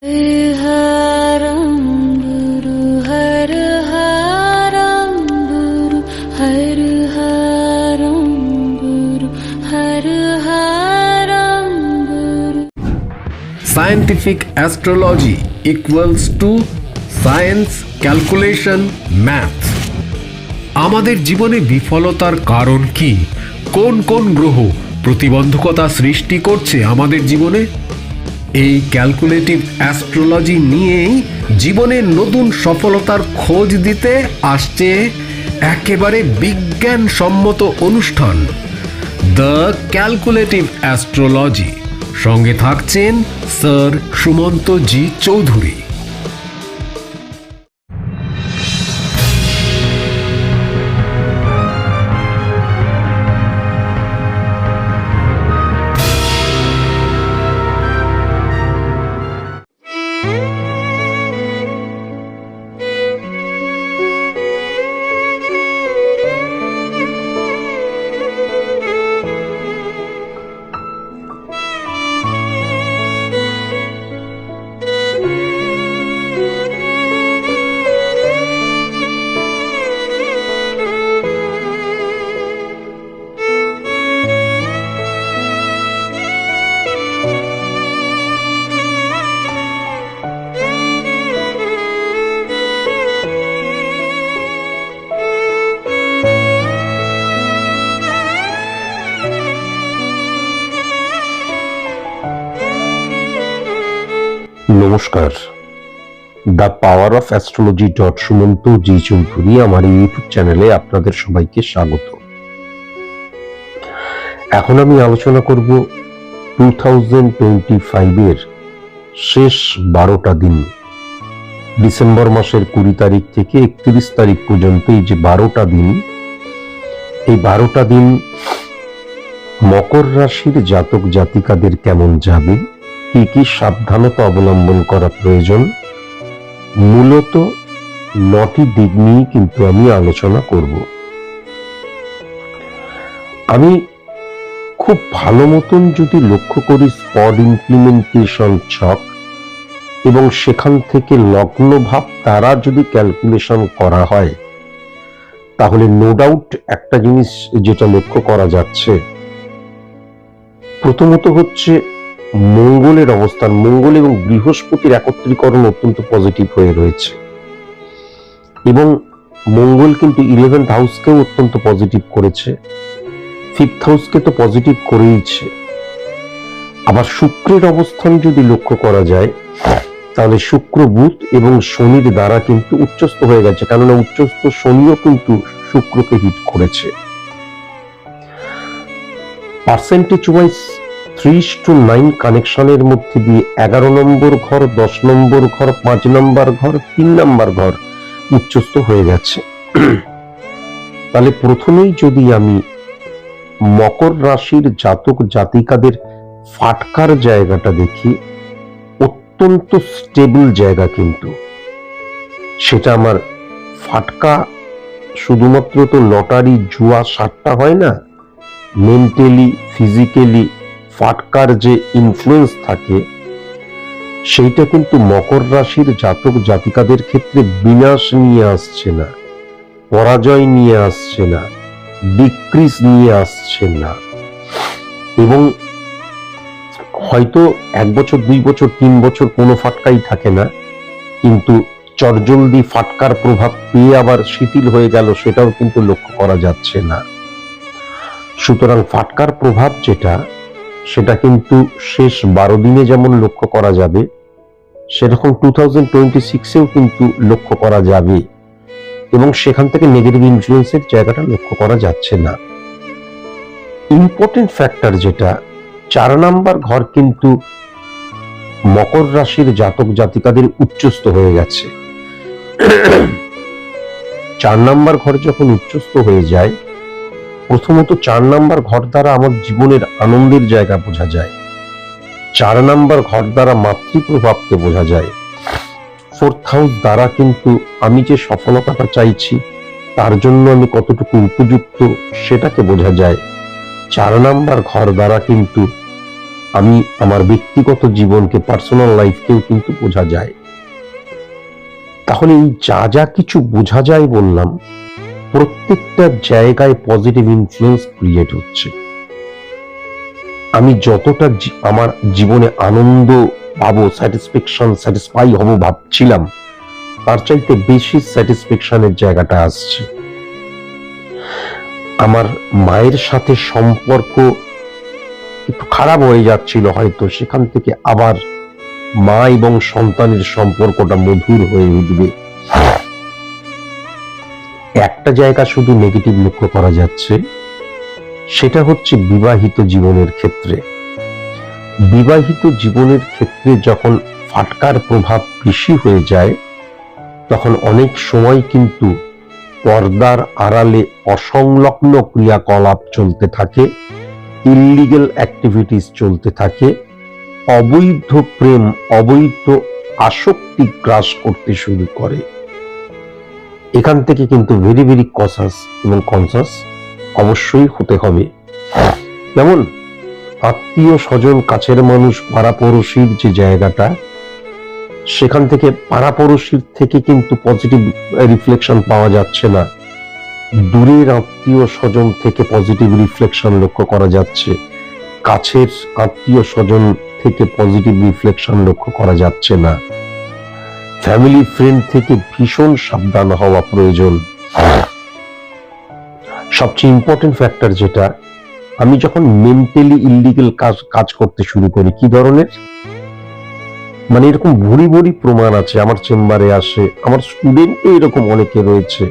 हरं गुरु हर हरं गुरु हर हरं गुरु हर हरं गुरु scientific astrology equals to science calculation math আমাদের জীবনে বিফলতার কারণ কি কোন কোন গ্রহ প্রতিবন্ধকতা সৃষ্টি করছে আমাদের জীবনে এই ক্যালকুলেটিভ অ্যাস্ট্রোলজি নিয়েই জীবনের নতুন সফলতার খোঁজ দিতে আসছে একেবারে বিজ্ঞানসম্মত অনুষ্ঠান দ্য ক্যালকুলেটিভ অ্যাস্ট্রোলজি সঙ্গে থাকছেন স্যার সুমন্ত জি চৌধুরী। নমস্কার। The power of astrology dot Sumanta G Chowdhury আমার ইউটিউব চ্যানেলে আপনাদের সবাইকে স্বাগত। এখন আমি আলোচনা করব টু থাউজেন্ড টোয়েন্টি ফাইভের শেষ বারোটা দিন। ডিসেম্বর মাসের কুড়ি তারিখ থেকে একত্রিশ তারিখ পর্যন্ত এই যে বারোটা দিন, এই বারোটা দিন মকর রাশির জাতক জাতিকাদের কেমন যাবে? কি কি সাবধানতা অবলম্বন করা প্রয়োজন? মূলত নটি দিক নিয়ে কিন্তু আমি আলোচনা করব। আমি খুব ভালো মতন যদি লক্ষ্য করি স্পট ইমপ্লিমেন্টেশন ছক এবং সেখান থেকে লগ্ন ভাব দ্বারা যদি ক্যালকুলেশন করা হয়, তাহলে নো ডাউট একটা জিনিস যেটা লক্ষ্য করা যাচ্ছে। প্রথমত হচ্ছে মঙ্গলের অবস্থান, মঙ্গল এবং বৃহস্পতির একত্রীকরণ অত্যন্ত পজিটিভ হয়ে রয়েছে। এবং মঙ্গল কিন্তু ইলেভেন্থ হাউসকেও অত্যন্ত পজিটিভ করেছে। ফিফথ হাউসকে তো পজিটিভ করেইছে। আবার শুক্রের অবস্থান যদি লক্ষ্য করা যায়, তাহলে শুক্র বুধ এবং শনির দ্বারা কিন্তু উচ্চস্থ হয়ে গেছে। কেননা উচ্চস্থ শনিও কিন্তু শুক্রকে হিট করেছে। Percentage wise three two nine কানেকশনের মধ্যে দিয়ে এগারো নম্বর ঘর, দশ নম্বর ঘর, পাঁচ নম্বর ঘর, তিন নম্বর ঘর উচ্চস্থ হয়ে গেছে। তাহলে প্রথমেই যদি আমি মকর রাশির জাতক জাতিকাদের ফাটকার জায়গাটা দেখি, অত্যন্ত স্টেবল জায়গা কিন্তু। সেটা আমার ফাটকা শুধুমাত্র তো লটারি, জুয়া, সাতটা হয় না মেন্টালি ফিজিক্যালি ফাটকার যে ইনফ্লুয়েন্স থাকে, সেইটা কিন্তু মকর রাশির জাতক জাতিকাদের ক্ষেত্রে বিনাশ নিয়ে আসছে না, পরাজয় নিয়ে আসছে না ডিক্রিজ নিয়ে আসছে না। এবং হয়তো এক বছর, দুই বছর, তিন বছর কোনো ফাটকাই থাকে না, কিন্তু চটজলদি ফাটকার প্রভাব পেয়ে আবার শিথিল হয়ে গেল, সেটাও কিন্তু লক্ষ্য করা যাচ্ছে না। সুতরাং ফাটকার প্রভাব যেটা সেটা কিন্তু শেষ বারো দিনে যেমন লক্ষ্য করা যাবে, সেরকম টু থাউজেন্ড টোয়েন্টি সিক্সেও কিন্তু লক্ষ্য করা যাবে। এবং সেখান থেকে নেগেটিভ ইনফ্লুয়েন্সের জায়গাটা লক্ষ্য করা যাচ্ছে না। ইম্পর্টেন্ট ফ্যাক্টর যেটা, চার নাম্বার ঘর কিন্তু মকর রাশির জাতক জাতিকাদের উচ্চস্ত হয়ে গেছে। চার নাম্বার ঘর যখন উচ্চস্ত হয়ে যায় প্রথমত চার নাম্বার ঘর দ্বারা আমার জীবনের আনন্দের জায়গা বোঝা যায়। চার নাম্বার ঘর দ্বারা মাতৃপ্রভাবকে বোঝা যায়। ফোর্থ হাউস দ্বারা কিন্তু আমি যে সফলতাটা চাইছি, তার জন্য আমি কতটুকু উপযুক্ত সেটাকে বোঝা যায়। চার নাম্বার ঘর দ্বারা কিন্তু আমি আমার ব্যক্তিগত জীবনকে পার্সোনাল লাইফকেও কিন্তু বোঝা যায়। তাহলে এই যা যা কিছু বোঝা যায় বললাম প্রত্যেকটা জায়গায় পজিটিভ ইনফ্লুয়েন্স ক্রিয়েট হচ্ছে। আমি যতটা আমার জীবনে আনন্দ পাবো স্যাটিসফ্যাকশন স্যাটিসফাই হব ভাবছিলাম, তার চাইতে বেশি স্যাটিসফ্যাকশনের জায়গাটা আসছে। আমার মায়ের সাথে সম্পর্ক একটু খারাপ হয়ে যাচ্ছিল হয়তো, সেখান থেকে আবার মা এবং সন্তানের সম্পর্কটা মধুর হয়ে উঠবে। একটা জায়গা শুধু নেগেটিভ লক্ষ্য করা যাচ্ছে, সেটা হচ্ছে বিবাহিত জীবনের ক্ষেত্রে। বিবাহিত জীবনের ক্ষেত্রে যখন ফাটকার প্রভাব বেশি হয়ে যায়, তখন অনেক সময় কিন্তু পর্দার আড়ালে অসংলগ্ন ক্রিয়াকলাপ চলতে থাকে ইলিগেল অ্যাক্টিভিটিস চলতে থাকে, অবৈধ প্রেম, অবৈধ আসক্তি গ্রাস করতে শুরু করে। এখান থেকে কিন্তু ভেরি ভেরি কসাস এবং কনসাস অবশ্যই হতে হবে। যেমন, আত্মীয় স্বজন কাছের মানুষ, পাড়াপড়শির যে জায়গাটা, সেখান থেকে পাড়াপড়শির থেকে কিন্তু পজিটিভ রিফ্লেকশন পাওয়া যাচ্ছে না। দূরের আত্মীয় স্বজন থেকে পজিটিভ রিফ্লেকশন লক্ষ্য করা যাচ্ছে। কাছের আত্মীয় স্বজন থেকে পজিটিভ রিফ্লেকশন লক্ষ্য করা যাচ্ছে না। ফ্যামিলি ফ্রেন্ড থেকে ভীষণ সাবধান হওয়া প্রয়োজন। সবচেয়ে ইম্পর্টেন্ট ফ্যাক্টর যেটা, আমি যখন মেন্টালি ইলিগেল কাজ কাজ করতে শুরু করি, কি ধরনের? মানে এরকম ভুরি ভুরি প্রমাণ আছে, আমার চেম্বারে আসে, আমার স্টুডেন্টও এরকম অনেকে রয়েছে।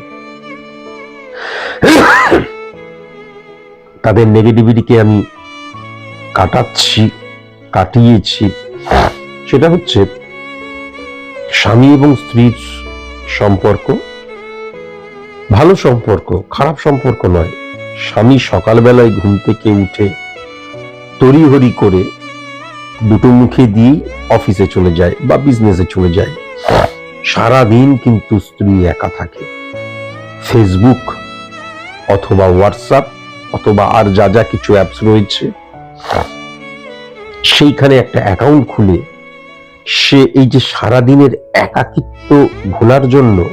তাদের নেগেটিভিটিকে আমি কাটাচ্ছি, কাটিয়েছি। সেটা হচ্ছে স্বামী এবং স্ত্রীর সম্পর্ক। ভালো সম্পর্ক, খারাপ সম্পর্ক নয়। স্বামী সকালবেলায় ঘুম থেকে উঠে তড়িহড়ি করে দুটো মুখে দিয়ে অফিসে চলে যায় বা বিজনেসে চলে যায়। সারা দিন কিন্তু স্ত্রী একা থাকে। ফেসবুক অথবা হোয়াটসঅ্যাপ অথবা আর যা যা কিছু অ্যাপস রয়েছে, সেইখানে একটা অ্যাকাউন্ট খুলে সে এই যে সারাদিনের একাকিত্ব ভোলার জন্য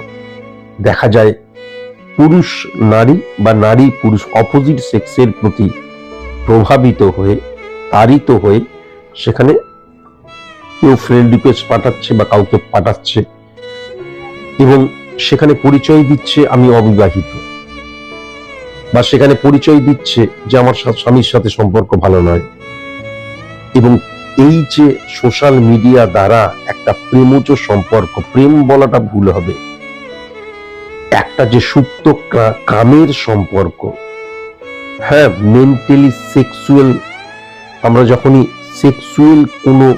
দেখা যায় পুরুষ নারী বা নারী পুরুষ অপোজিট সেক্সের প্রতি প্রভাবিত হয়ে, তাড়িত হয়ে সেখানে কেউ ফ্রেন্ড রিকোয়েস্ট পাঠাচ্ছে বা কাউকে পাঠাচ্ছে এবং সেখানে পরিচয় দিচ্ছে, আমি অবিবাহিত। বা সেখানে পরিচয় দিচ্ছে যে, আমার স্বামীর সাথে সম্পর্ক ভালো নয়। এবং এই যে সোশ্যাল মিডিয়া দ্বারা একটা প্রেমজ সম্পর্ক, প্রেম বলাটা ভুল হবে। একটা যে সুপ্ত কামের সম্পর্ক হ্যাঁ মেন্টালি সেক্সুয়াল আমরা যখনই সেক্সুয়াল কোনো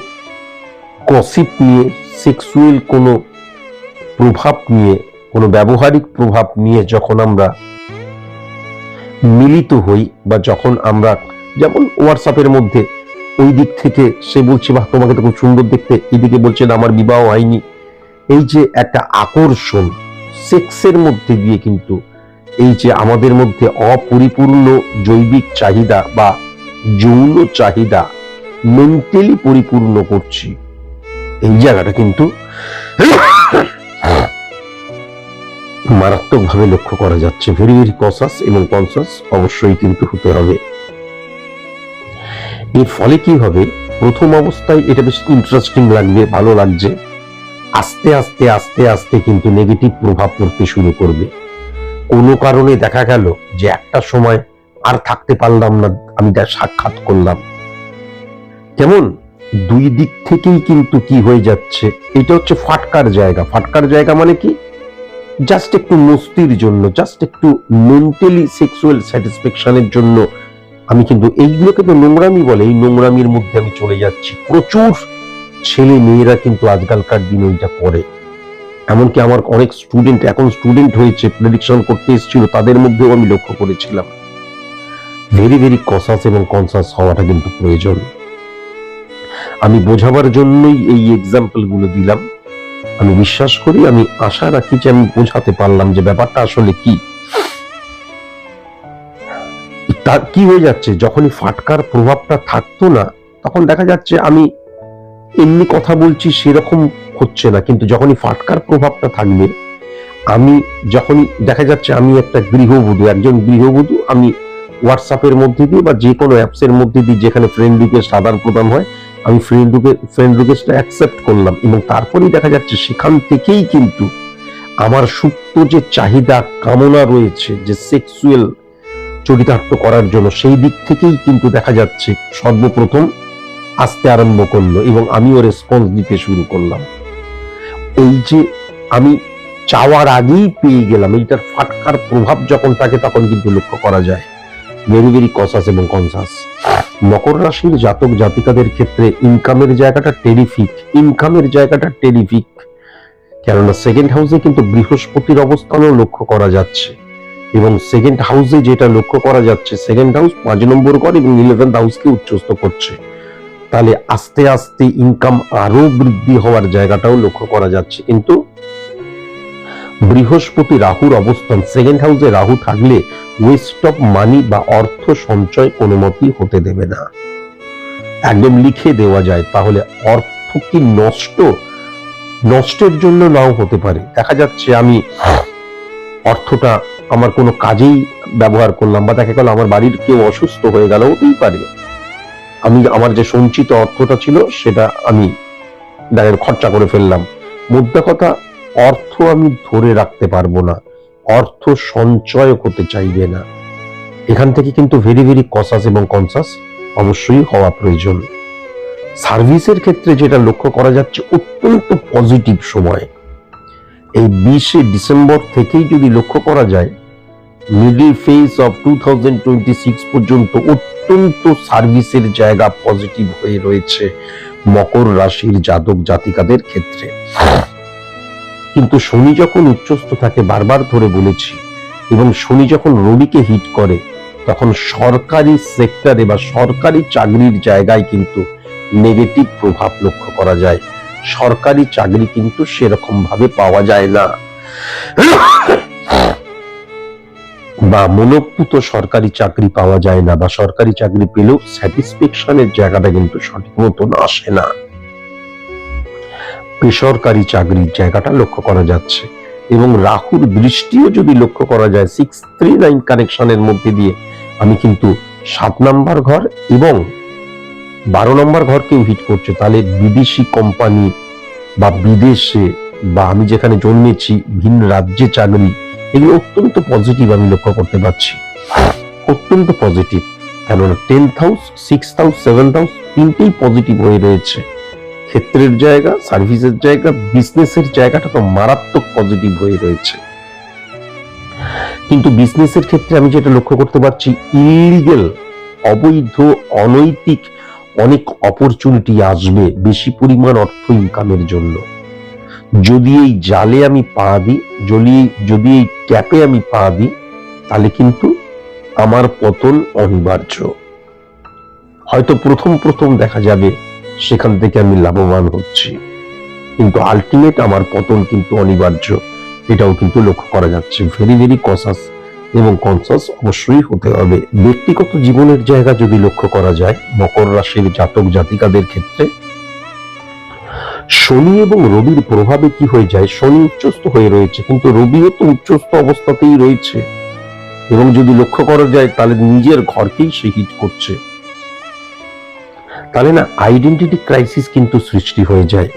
কসিপ নিয়ে সেক্সুয়াল কোনো প্রভাব নিয়ে, কোনো ব্যবহারিক প্রভাব নিয়ে যখন আমরা মিলিত হই বা যখন আমরা, যেমন হোয়াটসঅ্যাপের মধ্যে ওই দিক থেকে সে বলছে, বাহ, তোমাকে তো খুব সুন্দর দেখতে। এদিকে বলছেন আমার বিবাহ হয়নি। এই যে একটা আকর্ষণ, সেক্সের মধ্যে দিয়ে কিন্তু এই যে আমাদের মধ্যে অপরিপূর্ণ জৈবিক চাহিদা বা যৌন চাহিদা মেন্টালি পরিপূর্ণ করছি, এই জায়গাটা কিন্তু মারাত্মকভাবে লক্ষ্য করা যাচ্ছে। ভেরি ভেরি কসাস এবং কনসাস অবশ্যই কিন্তু হতে হবে। এর ফলে কি হবে? প্রথম অবস্থায় এটা বেশ ইন্টারেস্টিং লাগবে, ভালো লাগছে। আস্তে আস্তে আস্তে আস্তে কিন্তু নেগেটিভ প্রভাব পড়তে শুরু করবে। কোনো কারণে দেখা গেল যে একটা সময় আর থাকতে পারলাম না, আমি তার সাক্ষাৎ করলাম। কেমন? দুই দিক থেকেই কিন্তু কি হয়ে যাচ্ছে? এটা হচ্ছে ফাটকার জায়গা। ফাটকার জায়গা মানে কি? জাস্ট একটু মস্তির জন্য জাস্ট একটু মেন্টালি সেক্সুয়াল স্যাটিসফ্যাকশনের জন্য আমি কিন্তু এইগুলোকে তো নোংরামি বলে, এই নোংরামির মধ্যে আমি চলে যাচ্ছি। প্রচুর ছেলে মেয়েরা কিন্তু আজকালকার দিনে এটা করে। এমনকি আমার অনেক স্টুডেন্ট এখন স্টুডেন্ট হয়েছে প্রেডিকশন করতে এসেছিল, তাদের মধ্যেও আমি লক্ষ্য করেছিলাম। ভেরি ভেরি কসাস এবং কনসাস হওয়াটা কিন্তু প্রয়োজন। আমি বোঝাবার জন্যই এই এক্সাম্পলগুলো দিলাম। আমি বিশ্বাস করি, আমি আশা রাখি যে আমি বোঝাতে পারলাম যে ব্যাপারটা আসলে কি। তার কি হয়ে যাচ্ছে? যখনই ফাটকার প্রভাবটা থাকতো না, তখন দেখা যাচ্ছে আমি এমনি কথা বলছি সেরকম হচ্ছে না। কিন্তু যখনই ফাটকার প্রভাবটা থাকবে, আমি যখনই দেখা যাচ্ছে আমি একটা গৃহবধূ, একজন গৃহবধূ, আমি হোয়াটসঅ্যাপের মধ্যে দিয়ে বা যে কোনো অ্যাপসের মধ্যে দিয়ে যেখানে ফ্রেন্ড রিকোয়েস্ট আদান প্রদান হয়, আমি ফ্রেন্ড ফ্রেন্ড রিকোয়েস্টটা অ্যাকসেপ্ট করলাম। এবং তারপরেই দেখা যাচ্ছে সেখান থেকেই কিন্তু আমার সুপ্ত যে চাহিদা, কামনা রয়েছে, যে সেক্সুয়াল চরিতার্থ করার জন্য সেই দিক থেকেই কিন্তু দেখা যাচ্ছে সর্বপ্রথম আসতে আরম্ভ করল এবং আমিও রেসপন্স দিতে শুরু করলাম। এই যে আমি চাওয়ার আগেই পেয়ে গেলাম, এইটার ফাটকার প্রভাব যখন থাকে তখন কিন্তু লক্ষ্য করা যায়। ভেরি ভেরি কসাস এবং কনসাস মকর রাশির জাতক জাতিকাদের ক্ষেত্রে ইনকামের জায়গাটা টেরিফিক ইনকামের জায়গাটা টেরিফিক কেননা সেকেন্ড হাউসে কিন্তু বৃহস্পতির অবস্থানও লক্ষ্য করা যাচ্ছে। এবং সেকেন্ড হাউসে যেটা লক্ষ্য করা যাচ্ছে সেকেন্ড হাউস পাঁচ নম্বর ঘর এবং ইলেভেন্থ হাউসকে উচ্চস্ত করছে। তাহলে আস্তে আস্তে ইনকাম আরও বৃদ্ধি হওয়ার জায়গাটাও লক্ষ্য করা যাচ্ছে। কিন্তু বৃহস্পতি রাহুর অবস্থান সেকেন্ড হাউসে রাহু থাকলে ওয়েস্ট অফ মানি বা অর্থ সঞ্চয় কোনো মতেই হতে দেবে না। একদম লিখে দেওয়া যায়, তাহলে অর্থ কি নষ্ট? নষ্টের জন্য নাও হতে পারে। দেখা যাচ্ছে আমি অর্থটা আমার কোনো কাজেই ব্যবহার করলাম বা দেখা গেল আমার বাড়ির কেউ অসুস্থ হয়ে গেল, হতেই পারে। আমি আমার যে সঞ্চিত অর্থটা ছিল, সেটা আমি দেখা খরচা করে ফেললাম। মুদ্রা কথা, অর্থ আমি ধরে রাখতে পারব না। অর্থ সঞ্চয় হতে চাইবে না। এখান থেকে কিন্তু ভেরি ভেরি কসাস এবং কনসাস অবশ্যই হওয়া প্রয়োজন। সার্ভিসের ক্ষেত্রে যেটা লক্ষ্য করা যাচ্ছে, অত্যন্ত পজিটিভ সময়। এই বিশে ডিসেম্বর থেকেই যদি লক্ষ্য করা যায় মিডল ফেজ অফ টু পর্যন্ত অত্যন্ত সার্ভিসের জায়গা পজিটিভ হয়ে রয়েছে মকর রাশির জাতক জাতিকাদের ক্ষেত্রে। কিন্তু শনি যখন উচ্চস্থ থাকে, বারবার ধরে বলেছি, এবং শনি যখন রবিকে হিট করে, তখন সরকারি সেক্টরে বা সরকারি চাকরির জায়গায় কিন্তু নেগেটিভ প্রভাব লক্ষ্য করা যায়। সরকারি চাকরি কিন্তু সেরকম ভাবে পাওয়া যায় না। বা মনোপুত সরকারি চাকরি পাওয়া যায় না বা সরকারি চাকরি পেলেও স্যাটিসফ্যাকশনের জায়গাটা কিন্তু সঠিক মতন আসে না। বেসরকারি চাকরির জায়গাটা লক্ষ্য করা যাচ্ছে এবং রাহুর দৃষ্টিও যদি লক্ষ্য করা যায় সিক্স থ্রি নাইন কানেকশনের মধ্যে দিয়ে আমি কিন্তু সাত নাম্বার ঘর এবং বারো নম্বর ঘরকেও হিট করছে, তাহলে বিদেশি কোম্পানি বা বিদেশে বা আমি যেখানে জন্মেছি ভিন রাজ্যে চাকরি, এগুলো অত্যন্ত পজিটিভ আমি লক্ষ্য করতে পারছি। অত্যন্ত পজিটিভ কেননা tenth house six house seventh house তিনটেই পজিটিভ হয়ে রয়েছে। ক্ষেত্রের জায়গা সার্ভিসের জায়গা বিজনেসের জায়গাটা তো মারাত্মক পজিটিভ হয়ে রয়েছে। কিন্তু বিজনেসের ক্ষেত্রে আমি যেটা লক্ষ্য করতে পারছি ইলিগেল অবৈধ, অনৈতিক অনেক অপরচুনিটি আসবে বেশি পরিমাণ অর্থ ইনকামের জন্য। যদি এই জালে আমি পা দিই, যদি যদি এই ট্যাপে আমি পা দিই, তাহলে কিন্তু আমার পতন অনিবার্য। হয়তো প্রথম প্রথম দেখা যাবে, সেখান থেকে আমি লাভবান হচ্ছি। কিন্তু আলটিমেট আমার পতন কিন্তু অনিবার্য। এটাও কিন্তু লক্ষ্য করা যাচ্ছে। ভেরি ভেরি কসাস এবং কনসাস অবশ্যই হতে হবে। ব্যক্তিগত জীবনের জায়গা যদি লক্ষ্য করা যায়, মকর রাশির জাতক জাতিকাদের ক্ষেত্রে, শনি এবং রবির প্রভাবে কি হয়ে যায়? শনি উচ্চস্থ হয়ে রয়েছে, কিন্তু রবিও তো উচ্চস্থ অবস্থাতেই রয়েছে। এবং যদি লক্ষ্য করা যায়, তাহলে নিজের ঘরকেই সে হিট করছে। তাহলে না আইডেন্টিটি ক্রাইসিস কিন্তু সৃষ্টি হয়ে যায়।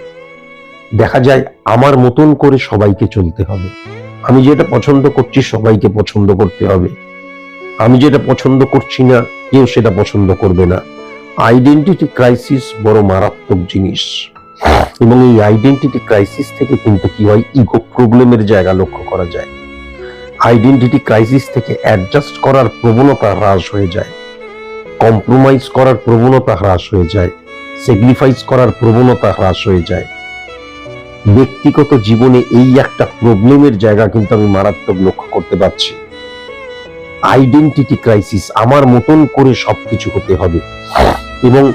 দেখা যায়, আমার মতন করে সবাইকে চলতে হবে। আমি যেটা পছন্দ করছি সবাইকে পছন্দ করতে হবে। আমি যেটা পছন্দ করছি না, কেউ সেটা পছন্দ করবে না। আইডেন্টিটি ক্রাইসিস বড় মারাত্মক জিনিস। এবং এই আইডেন্টিটি ক্রাইসিস থেকে কিন্তু কি হয়? ইগো প্রবলেমের জায়গা লক্ষ্য করা যায়। আইডেন্টিটি ক্রাইসিস থেকে অ্যাডজাস্ট করার প্রবণতা হ্রাস হয়ে যায়। কম্প্রোমাইজ করার প্রবণতা হ্রাস হয়ে যায়। স্যাক্রিফাইস করার প্রবণতা হ্রাস হয়ে যায়। ব্যক্তিগত জীবনে এই একটা প্রবলেমের জায়গা কিন্তু আমি মারাত্মক লক্ষ্য করতে পারছি। আইডেন্টিটি ক্রাইসিস আমার মতন করে সবকিছু হতে হবে। এবং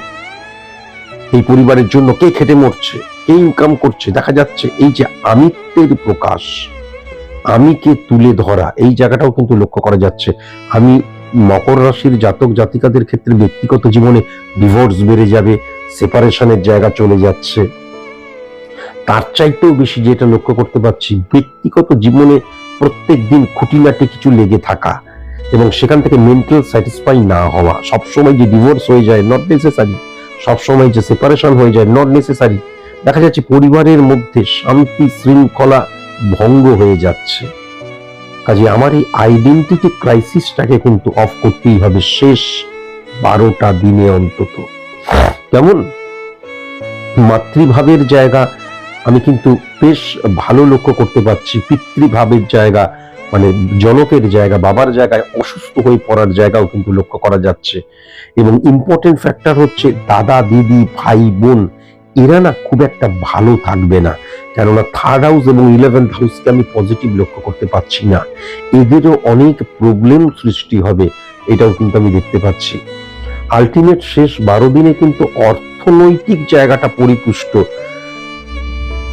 এই পরিবারের জন্য কে খেটে মরছে, কে ইনকাম করছে, দেখা যাচ্ছে এই যে আমিত্বের প্রকাশ, আমিকে তুলে ধরা, এই জায়গাটাও কিন্তু লক্ষ্য করা যাচ্ছে। আমি মকর রাশির জাতক জাতিকাদের ক্ষেত্রে ব্যক্তিগত জীবনে ডিভোর্স বেড়ে যাবে সেপারেশনের জায়গা চলে যাচ্ছে। তার চাইতেও বেশি যেটা লক্ষ্য করতে পারছি, ব্যক্তিগত জীবনে প্রত্যেক দিন খুঁটিনাটি কিছু লেগে থাকা এবং সেখান থেকে মেন্টাল স্যাটিসফাই না হওয়া। সবসময় যে ডিভোর্স হয়ে যায় নট নেসেসারি সবসময় যে সেপারেশন হয়ে যায় নট নেসেসারি দেখা যাচ্ছে পরিবারের মধ্যে শান্তি শৃঙ্খলা ভঙ্গ হয়ে যাচ্ছে। কাজে আমার এই আইডেন্টিটি ক্রাইসিসটাকে কিন্তু অফ করতেই হবে শেষ বারোটা দিনে অন্তত। কেমন? মাতৃভাবের জায়গা আমি কিন্তু বেশ ভালো লক্ষ্য করতে পারছি। পিতৃভাবের জায়গা মানে জনকের জায়গা, বাবার জায়গায় অসুস্থ হয়ে পড়ার জায়গাও কিন্তু লক্ষ্য করা যাচ্ছে। এবং ইম্পর্টেন্ট ফ্যাক্টর হচ্ছে দাদা, দিদি, ভাই, বোন, এরা না খুব একটা ভালো থাকবে না। কেননা থার্ড হাউস এবং ইলেভেন্থ হাউসকে আমি পজিটিভ লক্ষ্য করতে পারছি না। এদেরও অনেক প্রবলেম সৃষ্টি হবে, এটাও কিন্তু আমি দেখতে পাচ্ছি। আলটিমেট শেষ বারো দিনে কিন্তু অর্থনৈতিক জায়গাটা পরিপুষ্ট।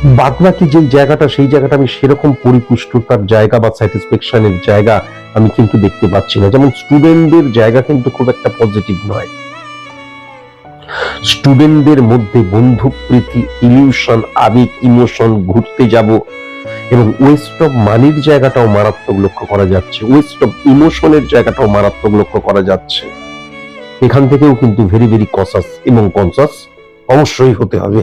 বাদবাকি যে জায়গাটা, সেই জায়গাটা আমি সেরকম পরিপুষ্টতার জায়গা বা স্যাটিসফ্যাকশনের জায়গা আমি কিন্তু দেখতে পাচ্ছি না। যেমন স্টুডেন্টদের জায়গা কিন্তু খুব একটা পজিটিভ নয়। স্টুডেন্টদের মধ্যে বন্ধুপ্রীতি ইলিউশন আবেগ ইমোশন ঘুরতে যাব এবং ওয়েস্ট অফ মানির জায়গাটাও মারাত্মক লক্ষ্য করা যাচ্ছে। ওয়েস্ট অফ ইমোশনের জায়গাটাও মারাত্মক লক্ষ্য করা যাচ্ছে। এখান থেকেও কিন্তু ভেরি ভেরি কসাস এবং কনসাস অবশ্যই হতে হবে।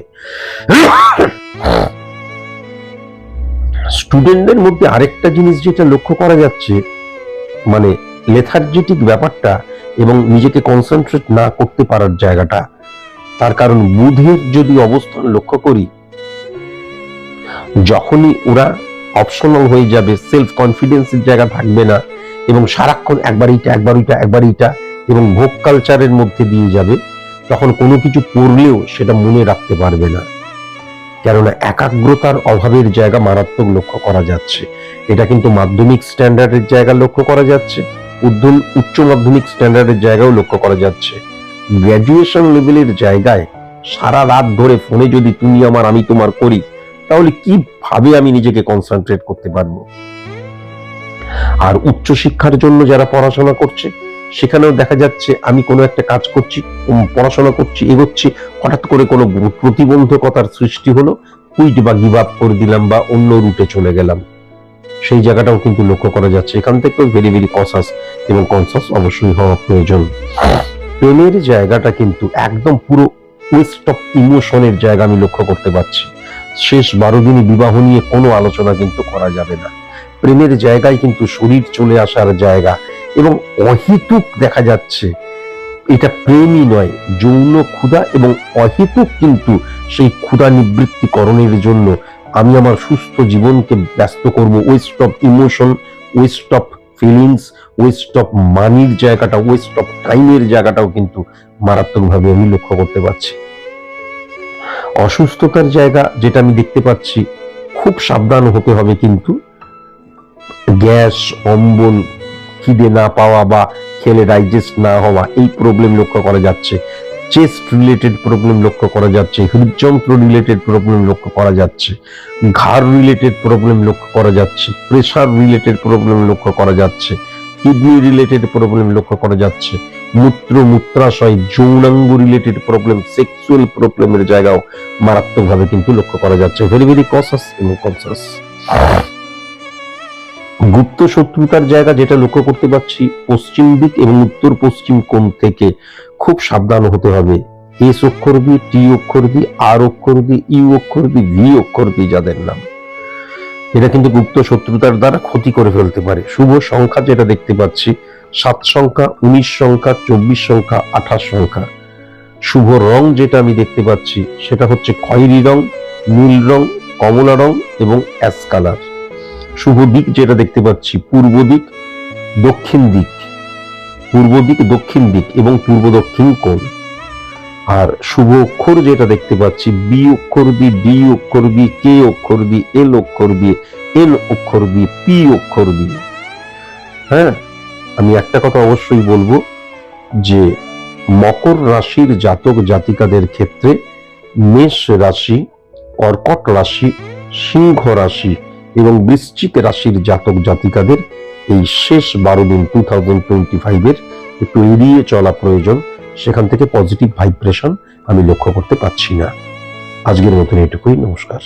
স্টুডেন্টদের মধ্যে আরেকটা জিনিস যেটা লক্ষ্য করা যাচ্ছে মানে লেথার্জেটিক ব্যাপারটা এবং নিজেকে কনসেন্ট্রেট না করতে পারার জায়গাটা, তার কারণ বুধের যদি অবস্থান লক্ষ্য করি, যখনই ওরা অপশনাল হয়ে যাবে সেলফ কনফিডেন্সের জায়গা থাকবে না এবং সারাক্ষণ একবার এইটা, একবার ওইটা, একবার এইটা এবং ভোগ কালচারের মধ্যে দিয়ে যাবে তখন কোনো কিছু পড়লেও সেটা মনে রাখতে পারবে না। কেননা একাগ্রতার অভাবের জায়গা মারাত্মক লক্ষ্য করা যাচ্ছে। এটা কিন্তু মাধ্যমিক স্ট্যান্ডার্ডের জায়গা লক্ষ্য করা যাচ্ছে। উদ্য- উচ্চ মাধ্যমিক স্ট্যান্ডার্ডের জায়গাও লক্ষ্য করা যাচ্ছে। গ্র্যাজুয়েশন লেভেলের জায়গায় সারা রাত ধরে ফোনে যদি তুমি আমার, আমি তোমার করি, তাহলে কীভাবে আমি নিজেকে কনসেন্ট্রেট করতে পারব? আর উচ্চশিক্ষার জন্য যারা পড়াশোনা করছে সেখানেও দেখা যাচ্ছে আমি কোনো একটা কাজ করছি পড়াশোনা করছি, এগোচ্ছি, হঠাৎ করে কোনো প্রতিবন্ধকতার সৃষ্টি হলো কুইট বা গিভ আপ করে দিলাম বা অন্য রুটে চলে গেলাম। সেই জায়গাটাও কিন্তু লক্ষ্য করা যাচ্ছে। এখান থেকেও ভেরি ভেরি কনসাস এবং কনসাস অবশ্যই হওয়া প্রয়োজন। প্রেমের জায়গাটা কিন্তু একদম পুরো ওয়েস্ট অফ ইমোশনের জায়গা আমি লক্ষ্য করতে পারছি। শেষ বারো দিনই বিবাহ নিয়ে কোনো আলোচনা কিন্তু করা যাবে না। প্রেমের জায়গায় কিন্তু শরীর চলে আসার জায়গা এবং অহেতুক দেখা যাচ্ছে। এটা প্রেমই নয়, যৌন ক্ষুধা এবং অহেতুক কিন্তু সেই ক্ষুধা নিবৃত্তিকরণের জন্য। আমি আমার সুস্থ জীবনকে ব্যস্ত করব। Waste of emotion waste of feelings waste of মানির জায়গাটা ওয়েস্ট অফ টাইমের জায়গাটাও কিন্তু মারাত্মকভাবে আমি লক্ষ্য করতে পারছি। অসুস্থতার জায়গা যেটা আমি দেখতে পাচ্ছি, খুব সাবধান হতে হবে কিন্তু। গ্যাস, অম্বল খিদে না পাওয়া বা খেলে ডাইজেস্ট না হওয়া, এই প্রবলেম লক্ষ্য করা যাচ্ছে। চেস্ট রিলেটেড প্রবলেম লক্ষ্য করা যাচ্ছে হৃদযন্ত্র রিলেটেড প্রবলেম লক্ষ্য করা যাচ্ছে, ঘাড় রিলেটেড প্রবলেম লক্ষ্য করা যাচ্ছে প্রেশার রিলেটেড প্রবলেম লক্ষ্য করা যাচ্ছে কিডনি রিলেটেড প্রবলেম লক্ষ্য করা যাচ্ছে, মূত্র, মূত্রাশয়, যৌনাঙ্গ রিলেটেড প্রবলেম সেক্সুয়াল প্রবলেমের জায়গাও মারাত্মকভাবে কিন্তু লক্ষ্য করা যাচ্ছে। ভেরি ভেরি কনসাস এবং কনসাস গুপ্ত শত্রুতার জায়গা যেটা লক্ষ্য করতে পারছি পশ্চিম দিক এবং উত্তর পশ্চিম কোণ থেকে খুব সাবধান হতে হবে। এস অক্ষর দিয়ে টি অক্ষর দিয়ে আর অক্ষর দিয়ে ইউ অক্ষর দিয়ে ভি অক্ষর দিয়ে যাদের নাম। এটা কিন্তু গুপ্ত শত্রুতার দ্বারা ক্ষতি করে ফেলতে পারে। শুভ সংখ্যা যেটা দেখতে পাচ্ছি, সাত সংখ্যা, উনিশ সংখ্যা, চব্বিশ সংখ্যা, আঠাশ সংখ্যা। শুভ রং যেটা আমি দেখতে পাচ্ছি, সেটা হচ্ছে খয়েরি রং, নীল রং, কমলা রং এবং অ্যাশ কালার। শুভ দিক যেটা দেখতে পাচ্ছি, পূর্ব দিক, দক্ষিণ দিক, পূর্ব দিক, দক্ষিণ দিক এবং পূর্ব দক্ষিণ কোণ। আর শুভ অক্ষর যেটা দেখতে পাচ্ছি, বি অক্ষর দিয়ে ডি অক্ষর দিয়ে কে অক্ষর দিয়ে এল অক্ষর দিয়ে এন অক্ষর দিয়ে পি অক্ষর দিয়ে হ্যাঁ আমি একটা কথা অবশ্যই বলব যে মকর রাশির জাতক জাতিকাদের ক্ষেত্রে মেষ রাশি, কর্কট রাশি, সিংহ রাশি এবং বৃশ্চিক রাশির জাতক জাতিকাদের এই শেষ বারো দিন টু থাউজেন্ড টোয়েন্টি ফাইভের একটু এড়িয়ে চলা প্রয়োজন। সেখান থেকে পজিটিভ ভাইব্রেশন আমি লক্ষ্য করতে পারছি না। আজকের মতন এটুকুই, নমস্কার।